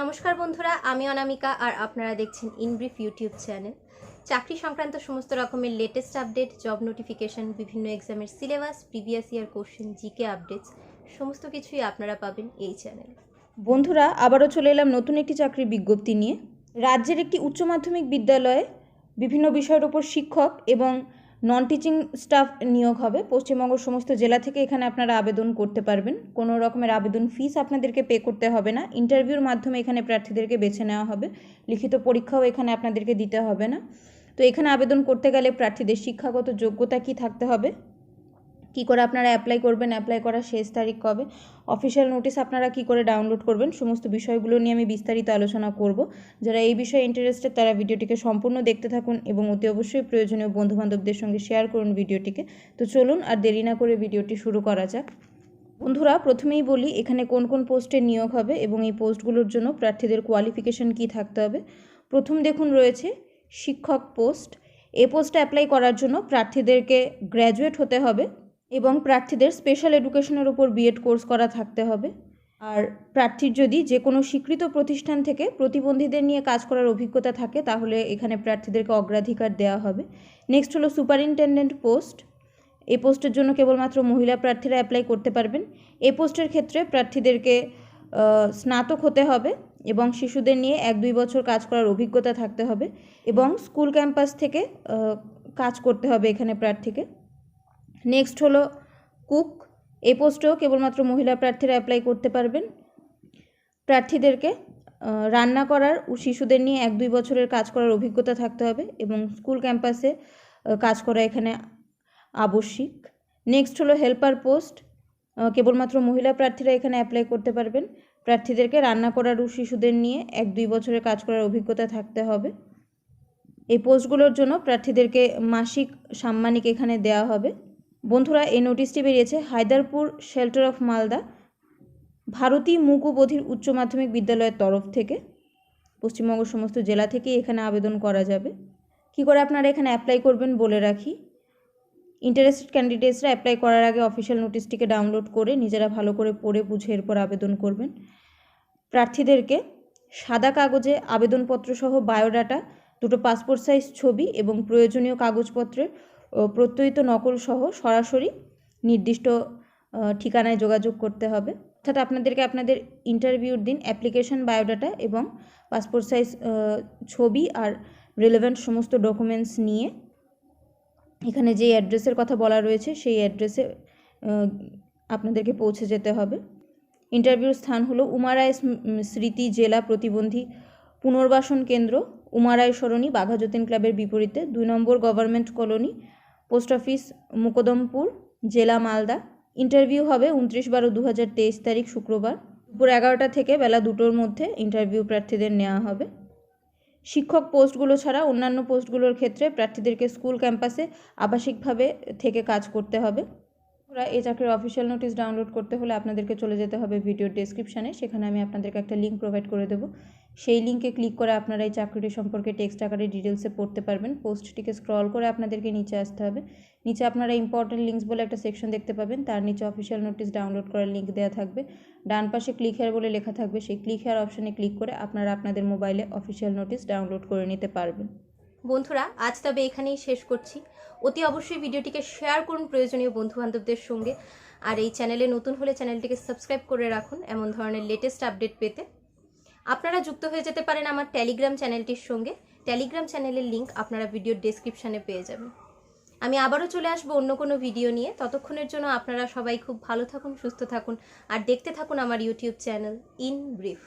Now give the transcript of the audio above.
নমস্কার বন্ধুরা, আমি অনামিকা আর আপনারা দেখছেন ইনব্রিফ ইউটিউব চ্যানেল চাকরি সংক্রান্ত সমস্ত রকমের লেটেস্ট আপডেট জব নোটিফিকেশন বিভিন্ন এক্সামের syllabus previous year question GK updates সমস্ত কিছুই আপনারা পাবেন এই চ্যানেলে বন্ধুরা, আবারও চলে এলাম নতুন একটি চাকরির বিজ্ঞপ্তি নিয়ে। রাজ্যের একটি উচ্চ মাধ্যমিক বিদ্যালয়ে বিভিন্ন বিষয়ের উপর শিক্ষক এবং নন টিচিং স্টাফ নিয়োগ হবে। পশ্চিমবঙ্গের সমস্ত জেলা থেকে এখানে আপনারা আবেদন করতে পারবেন। কোনো রকমের আবেদন ফিস আপনাদেরকে পে করতে হবে না। ইন্টারভিউর মাধ্যমে এখানে প্রার্থীদেরকে বেছে নেওয়া হবে। লিখিত পরীক্ষাও এখানে আপনাদেরকে দিতে হবে না। তো এখানে আবেদন করতে গেলে প্রার্থীদের শিক্ষাগত যোগ্যতা কি থাকতে হবে? কি করে আপনারা অ্যাপ্লাই করবেন অ্যাপ্লাই করার শেষ তারিখ কবে? অফিসিয়াল নোটিশ আপনারা কি করে ডাউনলোড করবেন? সমস্ত বিষয়গুলো নিয়ে আমি বিস্তারিত আলোচনা করব। যারা এই বিষয়ে ইন্টারেস্টেড তারা ভিডিওটিকে সম্পূর্ণ দেখতে থাকুন এবং অতি অবশ্যই প্রয়োজনীয় বন্ধুবান্ধবদের সঙ্গে শেয়ার করুন ভিডিওটিকে। তো চলুন, আর দেরি না করে ভিডিওটি শুরু করা যাক। বন্ধুরা, প্রথমেই বলি, এখানে কোন কোন পোস্টে নিয়োগ হবে এবং এই পোস্টগুলোর জন্য প্রার্থীদের কোয়ালিফিকেশন কি থাকতে হবে? প্রথম দেখুন রয়েছে, শিক্ষক পোস্ট। এ পোস্টে অ্যাপ্লাই করার জন্য প্রার্থীদেরকে গ্র্যাজুয়েট হতে হবে। এবং প্রার্থীদের স্পেশাল এডুকেশনের উপর বিএড কোর্স করা থাকতে হবে। আর প্রার্থীর যদি যে কোনো স্বীকৃত প্রতিষ্ঠান থেকে প্রতিবন্ধীদের নিয়ে কাজ করার অভিজ্ঞতা থাকে, তাহলে এখানে প্রার্থীদেরকে অগ্রাধিকার দেওয়া হবে। নেক্সট হলো সুপারিনটেন্ডেন্ট পোস্ট এই পোস্টের জন্য কেবলমাত্র মহিলা প্রার্থীরা অ্যাপ্লাই করতে পারবেন। এই পোস্টের ক্ষেত্রে প্রার্থীদেরকে স্নাতক হতে হবে এবং শিশুদের নিয়ে এক দুই বছর কাজ করার অভিজ্ঞতা থাকতে হবে এবং স্কুল ক্যাম্পাস থেকে কাজ করতে হবে এখানে প্রার্থীকে। নেক্সট হলো কুক এই পোস্টেও কেবলমাত্র মহিলা প্রার্থীরা অ্যাপ্লাই করতে পারবেন। প্রার্থীদেরকে রান্না করার ও শিশুদের নিয়ে এক দুই বছরের কাজ করার অভিজ্ঞতা থাকতে হবে এবং স্কুল ক্যাম্পাসে কাজ করা এখানে আবশ্যিক। নেক্সট হলো হেল্পার পোস্ট কেবলমাত্র মহিলা প্রার্থীরা এখানে অ্যাপ্লাই করতে পারবেন। প্রার্থীদেরকে রান্না করার ও শিশুদের নিয়ে এক দুই বছরের কাজ করার অভিজ্ঞতা থাকতে হবে। এই পোস্টগুলোর জন্য প্রার্থীদেরকে মাসিক সাম্মানিক এখানে দেওয়া হবে। বন্ধুরা, এই নোটিশটি বেরিয়েছে, হায়দারপুর শেল্টার অফ মালদা ভারতী মুকুবধির উচ্চ মাধ্যমিক বিদ্যালয়ের তরফ থেকে। পশ্চিমবঙ্গ সমস্ত জেলা থেকেই এখানে আবেদন করা যাবে। কি করে আপনারা এখানে অ্যাপ্লাই করবেন বলে রাখি। ইন্টারেস্টেড ক্যান্ডিডেটসরা অ্যাপ্লাই করার আগে অফিসিয়াল নোটিশটিকে ডাউনলোড করে নিজেরা ভালো করে পড়ে বুঝে এরপর আবেদন করবেন। প্রার্থীদেরকে সাদা কাগজে আবেদনপত্র সহ বায়োডাটা দুটো পাসপোর্ট সাইজ ছবি এবং প্রয়োজনীয় কাগজপত্রের প্রত্যয়িত নকল সহ সরাসরি নির্দিষ্ট ঠিকানায় যোগাযোগ করতে হবে। অর্থাৎ আপনাদেরকে আপনাদের ইন্টারভিউর দিন অ্যাপ্লিকেশন বায়োডাটা এবং পাসপোর্ট সাইজ ছবি আর রেলেভেন্ট সমস্ত ডকুমেন্টস নিয়ে এখানে যে অ্যাড্রেসের কথা বলা রয়েছে, সেই অ্যাড্রেসে আপনাদেরকে পৌঁছে যেতে হবে। ইন্টারভিউর স্থান হলো উমারায় স্মৃতি জেলা প্রতিবন্ধী পুনর্বাসন কেন্দ্র উমারায় সরণি বাঘাযতীন ক্লাবের বিপরীতে, দুই নম্বর government colony post office, Mukdampur, জেলা মালদা। ইন্টারভিউ হবে উনত্রিশ বারো দু হাজার তেইশ তারিখ শুক্রবার। দুপুর এগারোটা থেকে বেলা দুটোর মধ্যে ইন্টারভিউ প্রার্থীদের নেওয়া হবে। শিক্ষক পোস্টগুলো ছাড়া অন্যান্য পোস্টগুলোর ক্ষেত্রে প্রার্থীদেরকে স্কুল ক্যাম্পাসে আবাসিকভাবে থেকে কাজ করতে হবে। ওরা এই চাকরির অফিসিয়াল নোটিশ ডাউনলোড করতে হলে আপনাদেরকে চলে যেতে হবে ভিডিওর ডেসক্রিপশানে সেখানে আমি আপনাদেরকে একটা লিঙ্ক প্রোভাইড করে দেবো। সেই লিঙ্কে ক্লিক করে আপনারা এই চাকরিটি সম্পর্কে টেক্সট আকারে ডিটেলসে পড়তে পারবেন। পোস্টটিকে স্ক্রল করে আপনাদেরকে নিচে আসতে হবে। নিচে আপনারা ইম্পর্টেন্ট লিঙ্কস বলে একটা সেকশন দেখতে পাবেন। তার নিচে অফিসিয়াল নোটিশ ডাউনলোড করার লিঙ্ক দেওয়া থাকবে। ডান পাশে ক্লিক হেয়ার বলে লেখা থাকবে। সেই ক্লিক হেয়ার অপশানে ক্লিক করে আপনারা আপনাদের মোবাইলে অফিসিয়াল নোটিশ ডাউনলোড করে নিতে পারবেন। বন্ধুরা, আজ তবে এখানেই শেষ করছি। অতি অবশ্যই ভিডিওটিকে শেয়ার করুন প্রয়োজনীয় বন্ধুবান্ধবদের সঙ্গে। আর এই চ্যানেলে নতুন হলে চ্যানেলটিকে সাবস্ক্রাইব করে রাখুন। এমন ধরনের লেটেস্ট আপডেট পেতে আপনারা যুক্ত হয়ে যেতে পারেন আমার টেলিগ্রাম চ্যানেলটির সঙ্গে। টেলিগ্রাম চ্যানেলের লিঙ্ক আপনারা ভিডিওর ডেসক্রিপশানে পেয়ে যাবেন। আমি আবারও চলে আসব অন্য কোনো ভিডিও নিয়ে। ততক্ষণের জন্য আপনারা সবাই খুব ভালো থাকুন, সুস্থ থাকুন, আর দেখতে থাকুন আমার ইউটিউব চ্যানেল ইন ব্রিফ